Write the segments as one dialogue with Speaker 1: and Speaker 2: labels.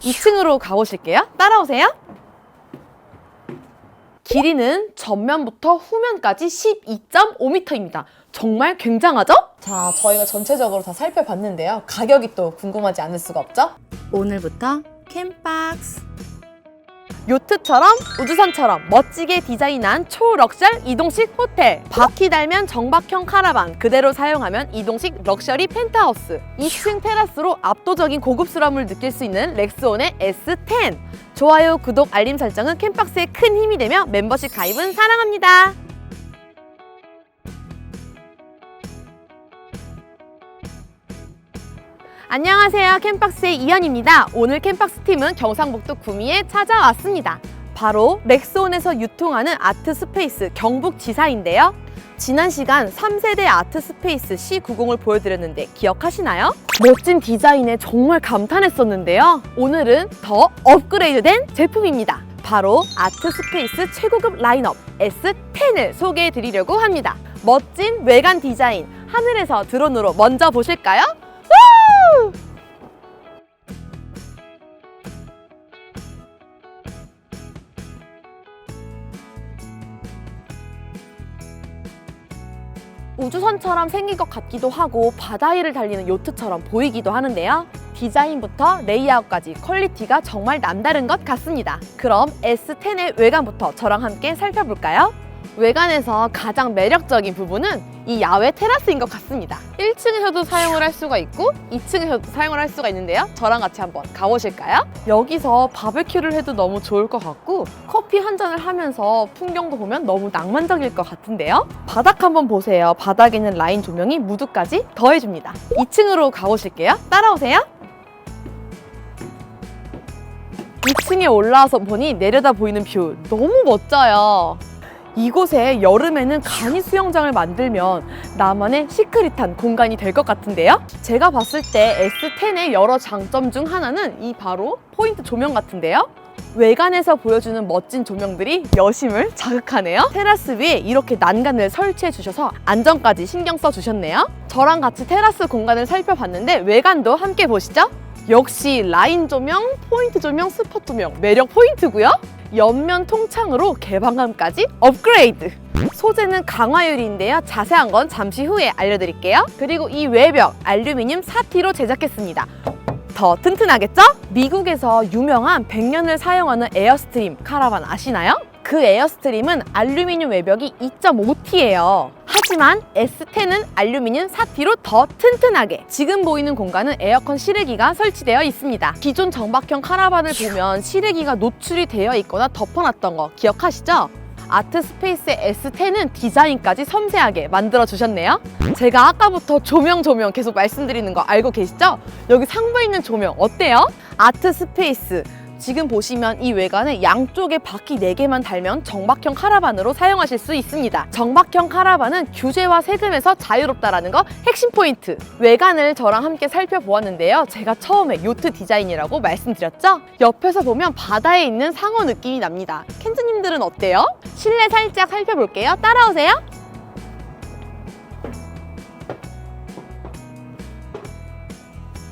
Speaker 1: 2층으로 가보실게요. 따라오세요. 길이는 전면부터 후면까지 12.5m입니다. 정말 굉장하죠? 자, 저희가 전체적으로 다 살펴봤는데요. 가격이 또 궁금하지 않을 수가 없죠?
Speaker 2: 오늘부터 캠박스
Speaker 1: 요트처럼 우주선처럼 멋지게 디자인한 초럭셜 이동식 호텔. 바퀴 달면 정박형 카라반 그대로 사용하면 이동식 럭셔리 펜트하우스. 2층 테라스로 압도적인 고급스러움을 느낄 수 있는 렉스온의 S10 좋아요, 구독, 알림 설정은 캠박스의 큰 힘이 되며 멤버십 가입은 사랑합니다 안녕하세요. 캠박스의 이현입니다. 오늘 캠박스 팀은 경상북도 구미에 찾아왔습니다. 바로 렉스온에서 유통하는 아트 스페이스 경북 지사인데요. 지난 시간 3세대 아트 스페이스 C90을 보여드렸는데 기억하시나요? 멋진 디자인에 정말 감탄했었는데요. 오늘은 더 업그레이드된 제품입니다. 바로 아트 스페이스 최고급 라인업 S10을 소개해 드리려고 합니다. 멋진 외관 디자인 하늘에서 드론으로 먼저 보실까요? 우! 우주선처럼 생긴 것 같기도 하고 바다 위를 달리는 요트처럼 보이기도 하는데요. 디자인부터 레이아웃까지 퀄리티가 정말 남다른 것 같습니다. 그럼 S10의 외관부터 저랑 함께 살펴볼까요? 외관에서 가장 매력적인 부분은 이 야외 테라스인 것 같습니다. 1층에서도 사용을 할 수가 있고 2층에서도 사용을 할 수가 있는데요. 저랑 같이 한번 가보실까요? 여기서 바베큐를 해도 너무 좋을 것 같고 커피 한 잔을 하면서 풍경도 보면 너무 낭만적일 것 같은데요. 바닥 한번 보세요. 바닥에는 라인 조명이 무드까지 더해줍니다. 2층으로 가보실게요. 따라오세요. 2층에 올라와서 보니 내려다 보이는 뷰 너무 멋져요. 이곳에 여름에는 간이 수영장을 만들면 나만의 시크릿한 공간이 될 것 같은데요? 제가 봤을 때 S10의 여러 장점 중 하나는 이 바로 포인트 조명 같은데요? 외관에서 보여주는 멋진 조명들이 여심을 자극하네요. 테라스 위에 이렇게 난간을 설치해 주셔서 안전까지 신경 써 주셨네요. 저랑 같이 테라스 공간을 살펴봤는데 외관도 함께 보시죠. 역시 라인 조명, 포인트 조명, 스팟 조명 매력 포인트고요. 옆면 통창으로 개방감까지 업그레이드. 소재는 강화유리인데요. 자세한 건 잠시 후에 알려드릴게요. 그리고 이 외벽 알루미늄 사티로 제작했습니다. 더 튼튼하겠죠? 미국에서 유명한 100년을 사용하는 에어스트림 카라반 아시나요? 그 에어스트림은 알루미늄 외벽이 2.5T예요. 하지만 S10은 알루미늄 사티로 더 튼튼하게 지금 보이는 공간은 에어컨 실외기가 설치되어 있습니다. 기존 정박형 카라반을 보면 실외기가 노출이 되어 있거나 덮어놨던 거 기억하시죠? 아트 스페이스의 S10은 디자인까지 섬세하게 만들어 주셨네요. 제가 아까부터 조명 조명 계속 말씀드리는 거 알고 계시죠? 여기 상부에 있는 조명 어때요? 아트 스페이스 지금 보시면 이 외관에 양쪽에 바퀴 4개만 달면 정박형 카라반으로 사용하실 수 있습니다. 정박형 카라반은 규제와 세금에서 자유롭다라는 거 핵심 포인트. 외관을 저랑 함께 살펴보았는데요. 제가 처음에 요트 디자인이라고 말씀드렸죠? 옆에서 보면 바다에 있는 상어 느낌이 납니다. 켄즈님들은 어때요? 실내 살짝 살펴볼게요. 따라오세요.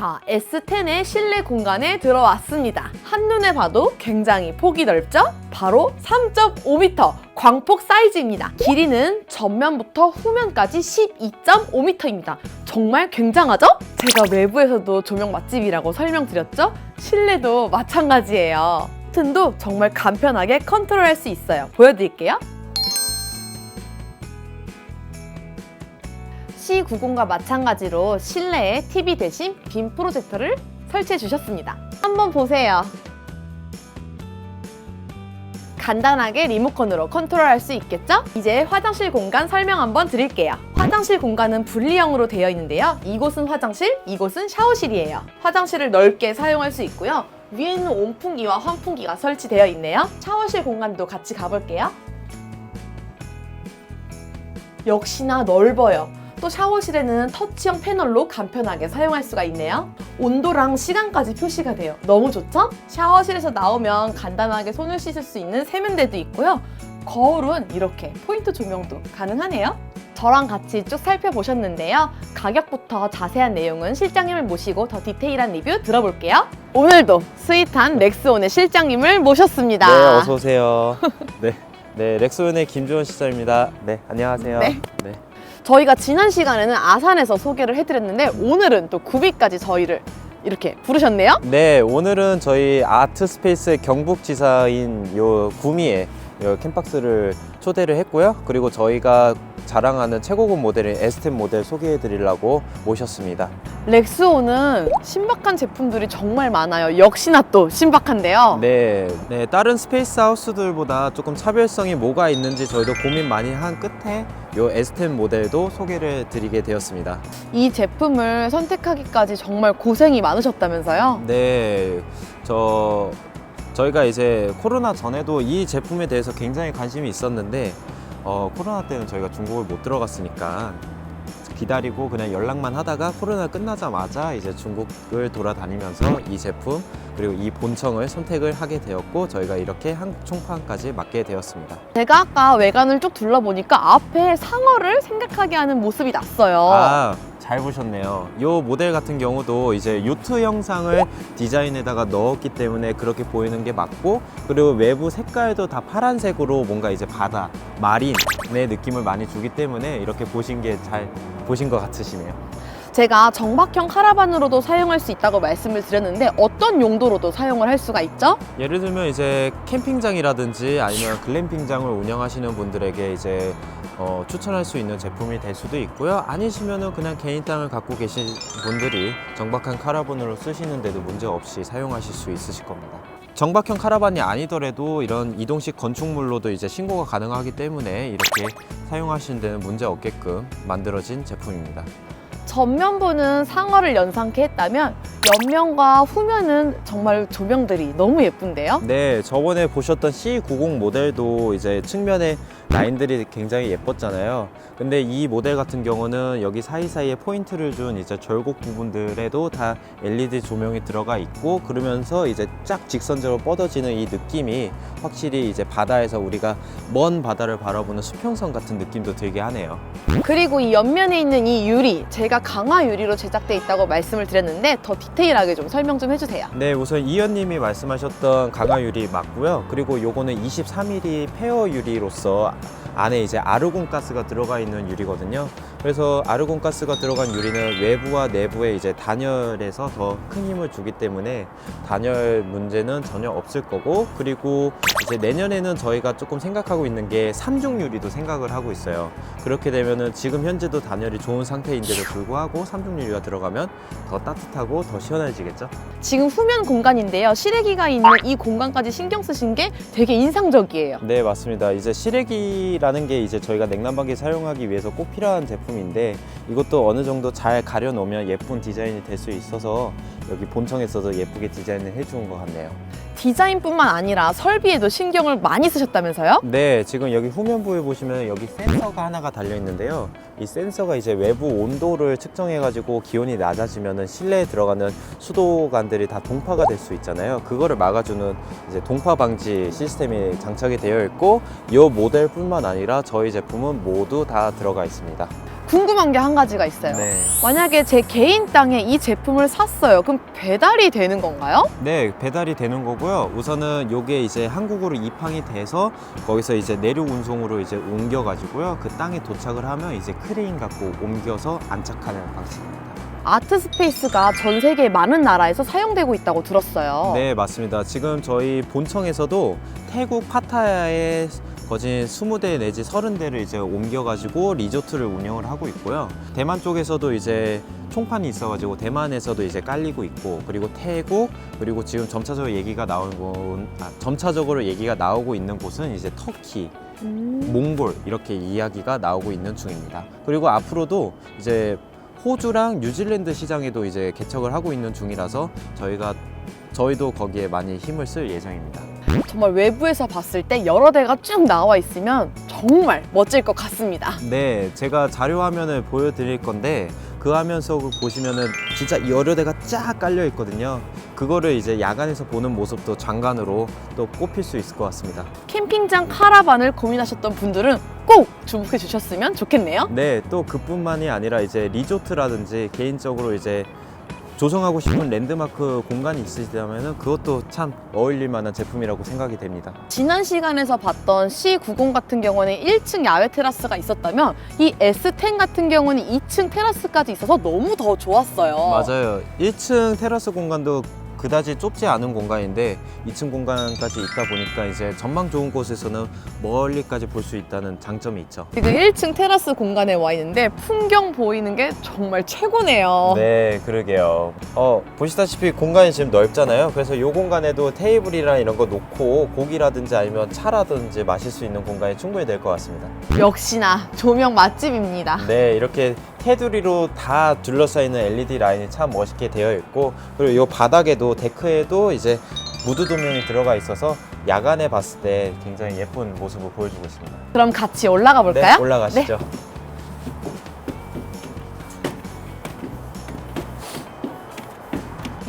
Speaker 1: 자, S10의 실내 공간에 들어왔습니다. 한눈에 봐도 굉장히 폭이 넓죠? 바로 3.5m 광폭 사이즈입니다. 길이는 전면부터 후면까지 12.5m입니다. 정말 굉장하죠? 제가 외부에서도 조명 맛집이라고 설명드렸죠? 실내도 마찬가지예요. 버튼도 정말 간편하게 컨트롤할 수 있어요. 보여드릴게요. C90과 마찬가지로 실내에 TV 대신 빔 프로젝터를 설치해 주셨습니다. 한번 보세요. 간단하게 리모컨으로 컨트롤할 수 있겠죠? 이제 화장실 공간 설명 한번 드릴게요. 화장실 공간은 분리형으로 되어 있는데요. 이곳은 화장실, 이곳은 샤워실이에요. 화장실을 넓게 사용할 수 있고요. 위에는 온풍기와 환풍기가 설치되어 있네요. 샤워실 공간도 같이 가볼게요. 역시나 넓어요. 또 샤워실에는 터치형 패널로 간편하게 사용할 수가 있네요. 온도랑 시간까지 표시가 돼요. 너무 좋죠? 샤워실에서 나오면 간단하게 손을 씻을 수 있는 세면대도 있고요. 거울은 이렇게 포인트 조명도 가능하네요. 저랑 같이 쭉 살펴보셨는데요. 가격부터 자세한 내용은 실장님을 모시고 더 디테일한 리뷰 들어볼게요. 오늘도 스윗한 렉스온의 실장님을 모셨습니다.
Speaker 3: 네, 어서 오세요. 네, 네, 렉소연의 김주원 시장입니다. 네, 안녕하세요.
Speaker 1: 네.
Speaker 3: 네.
Speaker 1: 저희가 지난 시간에는 아산에서 소개를 해드렸는데 오늘은 또 구비까지 저희를 이렇게 부르셨네요.
Speaker 3: 네, 오늘은 저희 아트 스페이스 경북지사인 요 구미에 요 캠박스를 초대를 했고요. 그리고 저희가 자랑하는 최고급 모델인 에스템 모델 소개해 드리려고 모셨습니다.
Speaker 1: 렉스온은 신박한 제품들이 정말 많아요. 역시나 또 신박한데요.
Speaker 3: 네, 네, 다른 스페이스 하우스들보다 조금 차별성이 뭐가 있는지 저희도 고민 많이 한 끝에 요 에스템 모델도 소개를 드리게 되었습니다.
Speaker 1: 이 제품을 선택하기까지 정말 고생이 많으셨다면서요?
Speaker 3: 네, 저 저희가 이제 코로나 전에도 이 제품에 대해서 굉장히 관심이 있었는데 어, 코로나 때는 저희가 중국을 못 들어갔으니까 기다리고 그냥 연락만 하다가 코로나 끝나자마자 이제 중국을 돌아다니면서 이 제품 그리고 이 본청을 선택을 하게 되었고 저희가 이렇게 한국 총판까지 맡게 되었습니다.
Speaker 1: 제가 아까 외관을 쭉 둘러보니까 앞에 상어를 생각하게 하는 모습이 났어요.
Speaker 3: 아, 잘 보셨네요. 이 모델 같은 경우도 이제 요트 형상을 디자인에다가 넣었기 때문에 그렇게 보이는 게 맞고 그리고 외부 색깔도 다 파란색으로 뭔가 이제 바다, 마린의 느낌을 많이 주기 때문에 이렇게 보신 게 잘 보신 것 같으시네요.
Speaker 1: 제가 정박형 카라반으로도 사용할 수 있다고 말씀을 드렸는데 어떤 용도로도 사용을 할 수가 있죠?
Speaker 3: 예를 들면 이제 캠핑장이라든지 아니면 글램핑장을 운영하시는 분들에게 이제 어, 추천할 수 있는 제품이 될 수도 있고요. 아니시면은 그냥 개인 땅을 갖고 계신 분들이 정박한 카라반으로 쓰시는데도 문제 없이 사용하실 수 있으실 겁니다. 정박형 카라반이 아니더라도 이런 이동식 건축물로도 이제 신고가 가능하기 때문에 이렇게 사용하시는 데는 문제 없게끔 만들어진 제품입니다.
Speaker 1: 전면부는 상어를 연상케 했다면 옆면과 후면은 정말 조명들이 너무 예쁜데요?
Speaker 3: 네, 저번에 보셨던 C90 모델도 이제 측면에 라인들이 굉장히 예뻤잖아요. 근데 이 모델 같은 경우는 여기 사이사이에 포인트를 준 이제 절곡 부분들에도 다 LED 조명이 들어가 있고 그러면서 이제 쫙 직선적으로 뻗어지는 이 느낌이 확실히 이제 바다에서 우리가 먼 바다를 바라보는 수평선 같은 느낌도 들게 하네요.
Speaker 1: 그리고 이 옆면에 있는 이 유리 제가 강화 유리로 제작돼 있다고 말씀을 드렸는데 더 디테일하게 좀 설명 좀 해주세요.
Speaker 3: 네, 우선 이현님이 말씀하셨던 강화 유리 맞고요. 그리고 요거는 23mm 페어 유리로서 안에 이제 아르곤 가스가 들어가 있는 유리거든요. 그래서 아르곤 가스가 들어간 유리는 외부와 내부의 이제 단열에서 더 큰 힘을 주기 때문에 단열 문제는 전혀 없을 거고 그리고 이제 내년에는 저희가 조금 생각하고 있는 게 삼중 유리도 생각을 하고 있어요. 그렇게 되면은 지금 현재도 단열이 좋은 상태인데도 불구하고 삼중 유리가 들어가면 더 따뜻하고 더 시원해지겠죠?
Speaker 1: 지금 후면 공간인데요. 실외기가 있는 이 공간까지 신경 쓰신 게 되게 인상적이에요.
Speaker 3: 네 맞습니다 이제 실외기 라는 게 이제 저희가 냉난방기 사용하기 위해서 꼭 필요한 제품인데 이것도 어느 정도 잘 가려 놓으면 예쁜 디자인이 될 수 있어서 여기 본청에서도 예쁘게 디자인을 해주은 것 같네요
Speaker 1: 디자인뿐만 아니라 설비에도 신경을 많이 쓰셨다면서요?
Speaker 3: 네 지금 여기 후면 부에 보시면 여기 센서가 하나가 달려 있는데요. 이 센서가 이제 외부 온도를 측정해 가지고 기온이 낮아지면은 실내에 들어가는 수도관들이 다 동파가 될 수 있잖아요. 그거를 막아주는 이제 동파 방지 시스템이 장착이 되어 있고 이 모델뿐만 아니라 저희 제품은 모두 다 들어가 있습니다
Speaker 1: 궁금한 게 한 가지가 있어요.
Speaker 3: 네.
Speaker 1: 만약에 제 개인 땅에 이 제품을 샀어요. 그럼 배달이 되는 건가요?
Speaker 3: 네, 배달이 되는 거고요. 우선은 요게 이제 한국으로 입항이 돼서 거기서 이제 내륙 운송으로 이제 옮겨 가지고요. 그 땅에 도착을 하면 이제 크레인 갖고 옮겨서 안착하는 방식입니다.
Speaker 1: 아트 스페이스가 전 세계 많은 나라에서 사용되고 있다고 들었어요.
Speaker 3: 네, 맞습니다. 지금 저희 본청에서도 태국 파타야에 거진 20대 내지 30대를 이제 옮겨가지고 리조트를 운영을 하고 있고요. 대만 쪽에서도 이제 총판이 있어가지고 대만에서도 이제 깔리고 있고 그리고 태국 그리고 지금 점차적으로 얘기가 나오는 곳, 아, 점차적으로 얘기가 나오고 있는 곳은 이제 터키,
Speaker 1: 음.
Speaker 3: 몽골 이렇게 이야기가 나오고 있는 중입니다. 그리고 앞으로도 이제 호주랑 뉴질랜드 시장에도 이제 개척을 하고 있는 중이라서 저희가 저희도 거기에 많이 힘을 쓸 예정입니다.
Speaker 1: 정말 외부에서 봤을 때 여러 대가 쭉 나와 있으면 정말 멋질 것 같습니다.
Speaker 3: 네, 제가 자료 화면을 보여드릴 건데 그 화면 속을 보시면은 진짜 여러 대가 쫙 깔려 있거든요. 그거를 이제 야간에서 보는 모습도 장관으로 또 꼽힐 수 있을 것 같습니다.
Speaker 1: 캠핑장 카라반을 고민하셨던 분들은 꼭 주목해 주셨으면 좋겠네요.
Speaker 3: 네, 또 그뿐만이 아니라 이제 리조트라든지 개인적으로 이제 조성하고 싶은 랜드마크 공간이 있으시다면 그것도 참 어울릴 만한 제품이라고 생각이 됩니다.
Speaker 1: 지난 시간에서 봤던 C90 같은 경우는 1층 야외 테라스가 있었다면 이 S10 같은 경우는 2층 테라스까지 있어서 너무 더 좋았어요.
Speaker 3: 맞아요. 1층 테라스 공간도 그다지 좁지 않은 공간인데 2층 공간까지 있다 보니까 이제 전망 좋은 곳에서는 멀리까지 볼 수 있다는 장점이 있죠.
Speaker 1: 지금 1층 테라스 공간에 와 있는데 풍경 보이는 게 정말 최고네요.
Speaker 3: 네, 그러게요. 어, 보시다시피 공간이 지금 넓잖아요. 그래서 이 공간에도 테이블이랑 이런 거 놓고 고기라든지 아니면 차라든지 마실 수 있는 공간이 충분히 될 것 같습니다.
Speaker 1: 역시나 조명 맛집입니다.
Speaker 3: 네, 이렇게 테두리로 다 둘러싸이는 LED 라인이 참 멋있게 되어 있고 그리고 이 바닥에도 데크에도 이제 무드 조명이 들어가 있어서 야간에 봤을 때 굉장히 예쁜 모습을 보여주고 있습니다.
Speaker 1: 그럼 같이 올라가 볼까요?
Speaker 3: 네, 올라가시죠.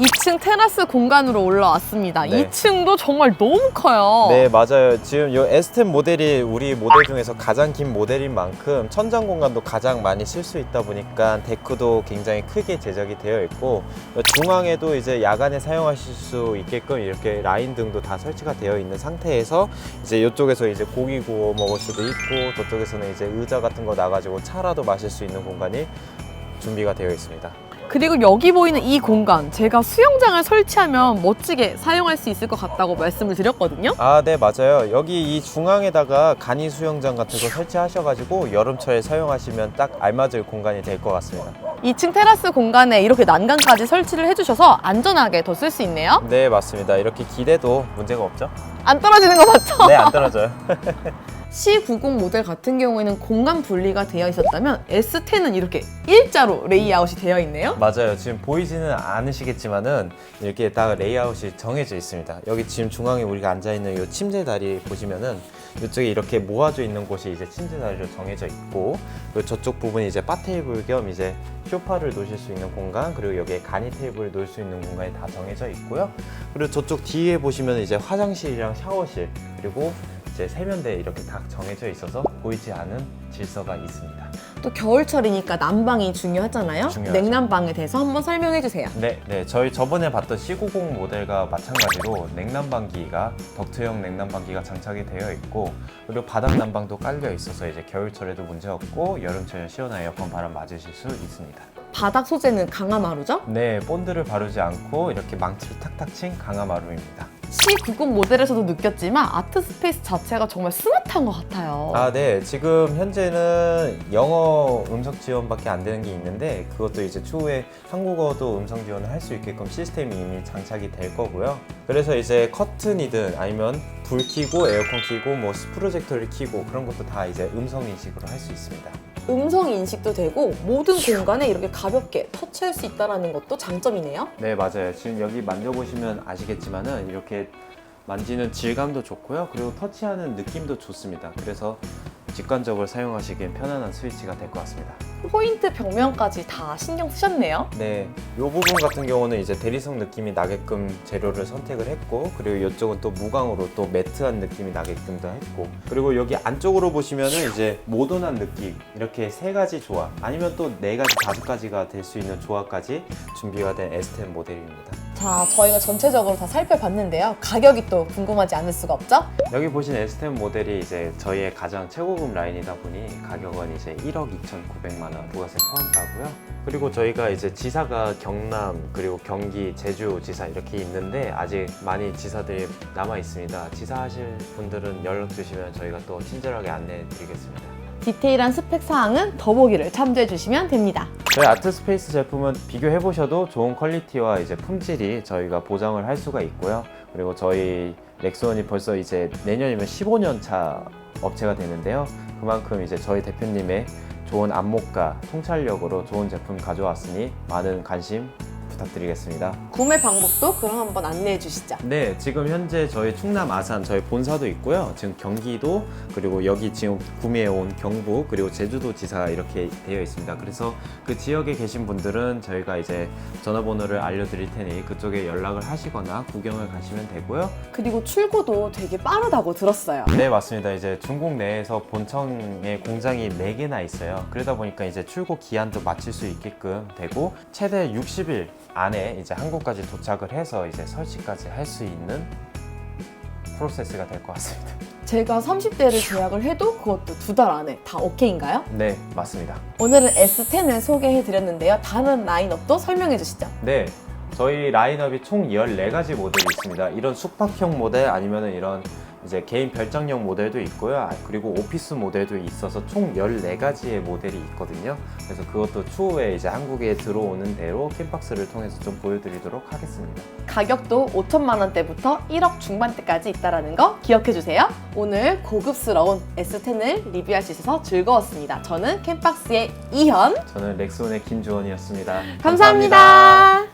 Speaker 1: 2층 테라스 공간으로 올라왔습니다.
Speaker 3: 네.
Speaker 1: 2층도 정말 너무 커요.
Speaker 3: 네, 맞아요. 지금 이 S10 모델이 우리 모델 중에서 가장 긴 모델인 만큼 천장 공간도 가장 많이 쓸 수 있다 보니까 데크도 굉장히 크게 제작이 되어 있고 중앙에도 이제 야간에 사용하실 수 있게끔 이렇게 라인 등도 다 설치가 되어 있는 상태에서 이제 이쪽에서 이제 고기 구워 먹을 수도 있고 저쪽에서는 이제 의자 같은 거 놔가지고 차라도 마실 수 있는 공간이 준비가 되어 있습니다.
Speaker 1: 그리고 여기 보이는 이 공간 제가 수영장을 설치하면 멋지게 사용할 수 있을 것 같다고 말씀을 드렸거든요.
Speaker 3: 아, 네, 맞아요. 여기 이 중앙에다가 간이 수영장 같은 거 설치하셔가지고 여름철에 사용하시면 딱 알맞을 공간이 될 것 같습니다.
Speaker 1: 2층 테라스 공간에 이렇게 난간까지 설치를 해주셔서 안전하게 더 쓸 수 있네요.
Speaker 3: 네, 맞습니다. 이렇게 기대도 문제가 없죠?
Speaker 1: 안 떨어지는 거 맞죠?
Speaker 3: 네, 안 떨어져요.
Speaker 1: C90 모델 같은 경우에는 공간 분리가 되어 있었다면 S10은 이렇게 일자로 레이아웃이 되어 있네요.
Speaker 3: 맞아요. 지금 보이지는 않으시겠지만은 이렇게 딱 레이아웃이 정해져 있습니다. 여기 지금 중앙에 우리가 앉아 있는 이 침대 다리 보시면은 이쪽에 이렇게 모아져 있는 곳이 이제 침대 다리로 정해져 있고 그리고 저쪽 부분이 이제 바 테이블 겸 이제 쇼파를 놓으실 수 있는 공간 그리고 여기에 간이 테이블을 놓을 수 있는 공간이 다 정해져 있고요. 그리고 저쪽 뒤에 보시면 이제 화장실이랑 샤워실 그리고 이제 세면대 이렇게 다 정해져 있어서 보이지 않은 질서가 있습니다.
Speaker 1: 또 겨울철이니까 난방이 중요하잖아요.
Speaker 3: 중요하죠.
Speaker 1: 냉난방에 대해서 한번 설명해 주세요.
Speaker 3: 네, 네. 저희 저번에 봤던 C90 모델과 마찬가지로 냉난방기가 덕트형 냉난방기가 장착이 되어 있고 그리고 바닥 난방도 깔려 있어서 이제 겨울철에도 문제 없고 여름철에 시원한 에어컨 바람 맞으실 수 있습니다.
Speaker 1: 바닥 소재는 강화마루죠?
Speaker 3: 네, 본드를 바르지 않고 이렇게 망치를 탁탁 친 강화마루입니다.
Speaker 1: C90 모델에서도 느꼈지만 아트 스페이스 자체가 정말 스마트한 것 같아요.
Speaker 3: 아, 네. 지금 현재는 영어 음성 지원밖에 안 되는 게 있는데 그것도 이제 추후에 한국어도 음성 지원을 할 수 있게끔 시스템이 이미 장착이 될 거고요. 그래서 이제 커튼이든 아니면 불 켜고 에어컨 켜고 뭐 프로젝터를 켜고 그런 것도 다 이제 음성 인식으로 할 수 있습니다.
Speaker 1: 음성 인식도 되고 모든 공간에 이렇게 가볍게 터치할 수 있다는 것도 장점이네요.
Speaker 3: 네, 맞아요. 지금 여기 만져보시면 아시겠지만은 이렇게 만지는 질감도 좋고요. 그리고 터치하는 느낌도 좋습니다. 그래서 직관적으로 사용하시기엔 편안한 스위치가 될 것 같습니다.
Speaker 1: 포인트 벽면까지 다 신경 쓰셨네요.
Speaker 3: 네, 이 부분 같은 경우는 이제 대리석 느낌이 나게끔 재료를 선택을 했고 그리고 이쪽은 또 무광으로 또 매트한 느낌이 나게끔도 했고 그리고 여기 안쪽으로 보시면은 이제 모던한 느낌 이렇게 세 가지 조합 아니면 또 네 가지 다섯 가지가 될 수 있는 조합까지 준비가 된 S10 모델입니다.
Speaker 1: 자, 저희가 전체적으로 다 살펴봤는데요. 가격이 또 궁금하지 않을 수가 없죠?
Speaker 3: 여기 보신 S10 모델이 이제 저희의 가장 최고급 라인이다 보니 가격은 이제 1억 2,900만 원 부가세 포함가고요. 그리고 저희가 이제 지사가 경남 그리고 경기 제주 지사 이렇게 있는데 아직 많이 지사들이 남아 있습니다. 지사하실 분들은 연락 주시면 저희가 또 친절하게 안내해 드리겠습니다.
Speaker 1: 디테일한 스펙 사항은 더보기를 참조해 주시면 됩니다.
Speaker 3: 저희 아트스페이스 제품은 비교해 보셔도 좋은 퀄리티와 이제 품질이 저희가 보장을 할 수가 있고요. 그리고 저희 렉스원이 벌써 이제 내년이면 15년 차 업체가 되는데요. 그만큼 이제 저희 대표님의 좋은 안목과 통찰력으로 좋은 제품 가져왔으니 많은 관심 부탁드리겠습니다.
Speaker 1: 구매 방법도 그럼 한번 안내해 주시죠.
Speaker 3: 네, 지금 현재 저희 충남 아산 저희 본사도 있고요. 지금 경기도 그리고 여기 지금 구매해 온 경북 그리고 제주도 지사 이렇게 되어 있습니다. 그래서 그 지역에 계신 분들은 저희가 이제 전화번호를 알려드릴 테니 그쪽에 연락을 하시거나 구경을 가시면 되고요.
Speaker 1: 그리고 출고도 되게 빠르다고 들었어요.
Speaker 3: 네, 맞습니다. 이제 중국 내에서 본청에 공장이 4개나 있어요. 그러다 보니까 이제 출고 기한도 맞출 수 있게끔 되고 최대 60일 안에 이제 한국까지 도착을 해서 이제 설치까지 할 수 있는 프로세스가 될 것 같습니다.
Speaker 1: 제가 30대를 계약을 해도 그것도 두 달 안에 다 오케이인가요?
Speaker 3: 네, 맞습니다.
Speaker 1: 오늘은 S10을 소개해 드렸는데요. 다른 라인업도 설명해 주시죠.
Speaker 3: 네, 저희 라인업이 총 14가지 모델이 있습니다. 이런 숙박형 모델 아니면 이런 이제 개인 별장용 모델도 있고요. 아, 그리고 오피스 모델도 있어서 총 14가지의 모델이 있거든요. 그래서 그것도 추후에 이제 한국에 들어오는 대로 캠박스를 통해서 좀 보여드리도록 하겠습니다.
Speaker 1: 가격도 5천만 원대부터 1억 중반대까지 있다라는 거 기억해 주세요. 오늘 고급스러운 S10을 리뷰할 수 있어서 즐거웠습니다. 저는 캠박스의 이현.
Speaker 3: 저는 렉스온의 김주원이었습니다
Speaker 1: 감사합니다.